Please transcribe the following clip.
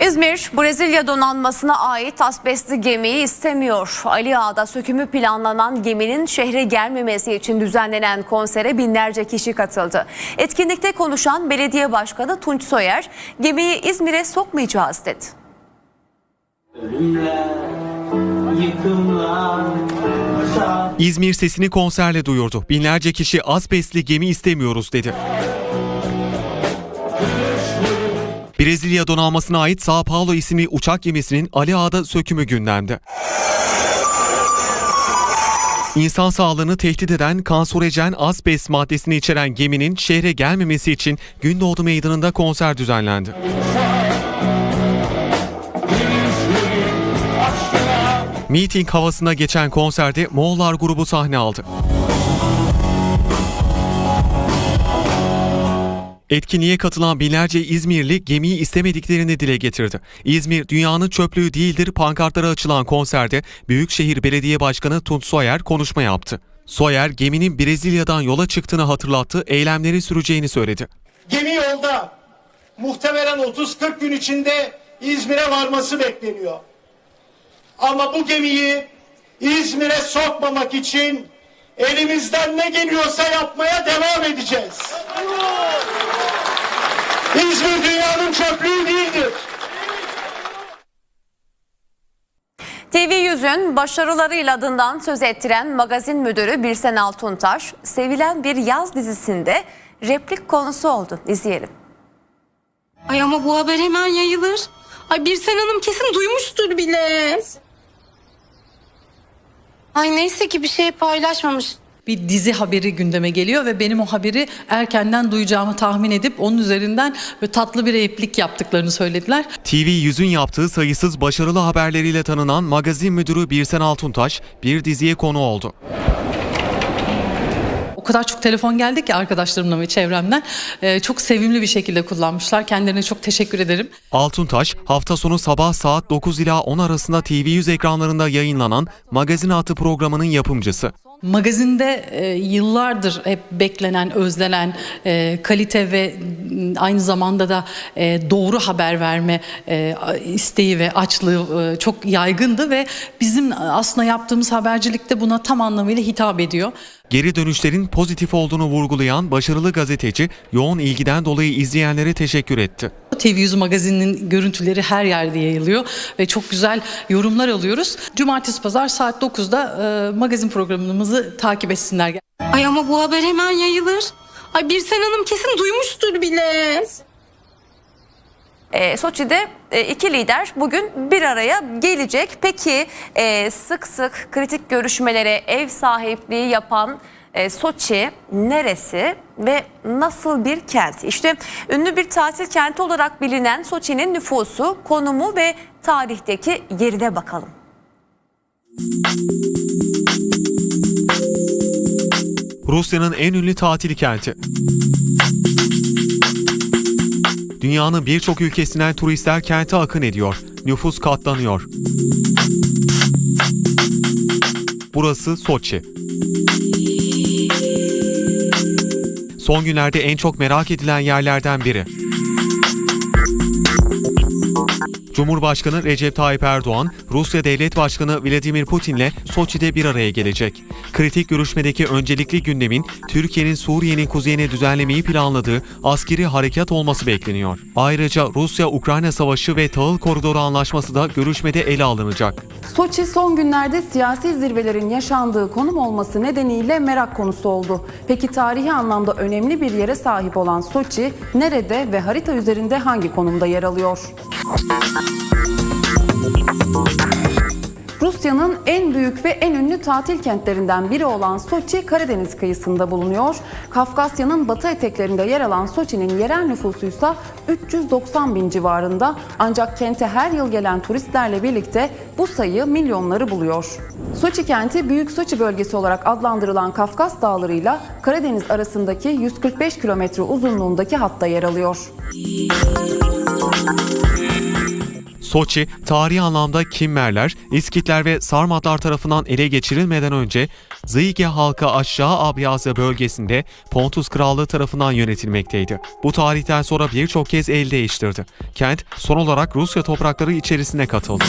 İzmir, Brezilya donanmasına ait asbestli gemiyi istemiyor. Ali Ağa'da sökümü planlanan geminin şehre gelmemesi için düzenlenen konsere binlerce kişi katıldı. Etkinlikte konuşan belediye başkanı Tunç Soyer, gemiyi İzmir'e sokmayacağız dedi. İzmir sesini konserle duyurdu. Binlerce kişi asbestli gemi istemiyoruz dedi. Brezilya donanmasına ait Sao Paulo isimli uçak gemisinin Ali Ağa'da sökümü gündemde. İnsan sağlığını tehdit eden kanserojen asbest maddesini içeren geminin şehre gelmemesi için Gündoğdu Meydanı'nda konser düzenlendi. Meeting havasında geçen konserde Moğollar grubu sahne aldı. Etkinliğe katılan binlerce İzmirli gemiyi istemediklerini dile getirdi. İzmir dünyanın çöplüğü değildir pankartlara açılan konserde Büyükşehir Belediye Başkanı Tunç Soyer konuşma yaptı. Soyer geminin Brezilya'dan yola çıktığını hatırlattı, eylemleri süreceğini söyledi. Gemi yolda. Muhtemelen 30-40 gün içinde İzmir'e varması bekleniyor. Ama bu gemiyi İzmir'e sokmamak için elimizden ne geliyorsa yapmaya devam edeceğiz. İzmir dünyanın çöplüğü değildir. TV Yüz'ün başarılarıyla adından söz ettiren magazin müdürü Birsen Altuntaş, sevilen bir yaz dizisinde replik konusu oldu. İzleyelim. Ay ama bu haber hemen yayılır. Ay Birsen Hanım kesin duymuştur bile. Ay neyse ki bir şey paylaşmamış. Bir dizi haberi gündeme geliyor ve benim o haberi erkenden duyacağımı tahmin edip onun üzerinden böyle tatlı bir replik yaptıklarını söylediler. TV Yüz'ün yaptığı sayısız başarılı haberleriyle tanınan magazin müdürü Birsen Altuntaş bir diziye konu oldu. O kadar çok telefon geldi ki arkadaşlarımla ve çevremden Ee, çok sevimli bir şekilde kullanmışlar. Kendilerine çok teşekkür ederim. Altuntaş hafta sonu sabah saat 9 ila 10 arasında TV100 ekranlarında yayınlanan Magazin Atı programının yapımcısı. Magazinde e, yıllardır hep beklenen, özlenen e, kalite ve aynı zamanda da e, doğru haber verme e, isteği ve açlığı e, çok yaygındı ve bizim aslında yaptığımız habercilikte buna tam anlamıyla hitap ediyor. Geri dönüşlerin pozitif olduğunu vurgulayan başarılı gazeteci yoğun ilgiden dolayı izleyenlere teşekkür etti. TV100 magazinin görüntüleri her yerde yayılıyor ve çok güzel yorumlar alıyoruz. Cumartesi pazar saat 9'da e, magazin programımızı takip etsinler. Ay ama bu haber hemen yayılır. Ay Birsen Hanım kesin duymuştur bile. E, Soçi'de e, iki lider bugün bir araya gelecek. Peki e, sık sık kritik görüşmelere ev sahipliği yapan e, Soçi neresi ve nasıl bir kent? İşte ünlü bir tatil kenti olarak bilinen Soçi'nin nüfusu, konumu ve tarihteki yerine bakalım. Rusya'nın en ünlü tatil kenti. Dünyanın birçok ülkesinden turistler kente akın ediyor. Nüfus katlanıyor. Burası Soçi. Son günlerde en çok merak edilen yerlerden biri. Cumhurbaşkanı Recep Tayyip Erdoğan, Rusya Devlet Başkanı Vladimir Putin'le Soçi'de bir araya gelecek. Kritik görüşmedeki öncelikli gündemin Türkiye'nin Suriye'nin kuzeyine düzenlemeyi planladığı askeri harekat olması bekleniyor. Ayrıca Rusya-Ukrayna savaşı ve tahıl koridoru anlaşması da görüşmede ele alınacak. Soçi son günlerde siyasi zirvelerin yaşandığı konum olması nedeniyle merak konusu oldu. Peki tarihi anlamda önemli bir yere sahip olan Soçi nerede ve harita üzerinde hangi konumda yer alıyor? Rusya'nın en büyük ve en ünlü tatil kentlerinden biri olan Soçi, Karadeniz kıyısında bulunuyor. Kafkasya'nın batı eteklerinde yer alan Soçi'nin yerel nüfusu ise 390 bin civarında. Ancak kente her yıl gelen turistlerle birlikte bu sayı milyonları buluyor. Soçi kenti Büyük Soçi bölgesi olarak adlandırılan Kafkas Dağları'yla Karadeniz arasındaki 145 kilometre uzunluğundaki hatta yer alıyor. Soçi, tarihi anlamda Kimmerler, İskitler ve Sarmatlar tarafından ele geçirilmeden önce Zıyge halkı aşağı Abyazya bölgesinde Pontus Krallığı tarafından yönetilmekteydi. Bu tarihten sonra birçok kez el değiştirdi. Kent son olarak Rusya toprakları içerisine katıldı.